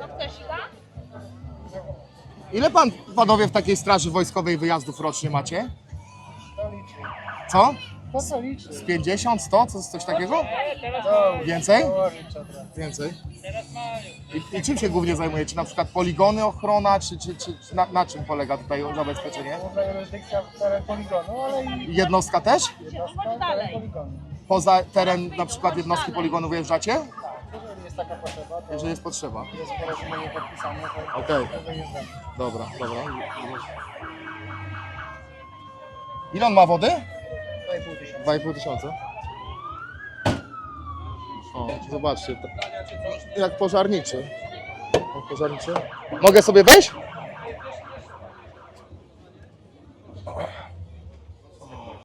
No chcesz Iga? Ile pan, panowie, w takiej straży wojskowej wyjazdów rocznie macie? Co? Co? Z 50, 100? Co, coś takiego? Więcej? Więcej. I, I czym się głównie zajmujecie? Na przykład poligony, ochrona, czy, czy, czy na, na czym polega tutaj zabezpieczenie? Teren poligonu, ale i Jednostka też? Poza teren na przykład jednostki poligonu wyjeżdżacie? Jeżeli jest taka potrzeba, to Jeżeli jest potrzeba. jest porozumienie podpisane, to Okej. to. Dobra, dobra. Ile on ma wody? 2,5 tysiąca. 2,5 tysiąca. O, zobaczcie. Jak pożarniczy. O, pożarniczy. Mogę sobie wejść?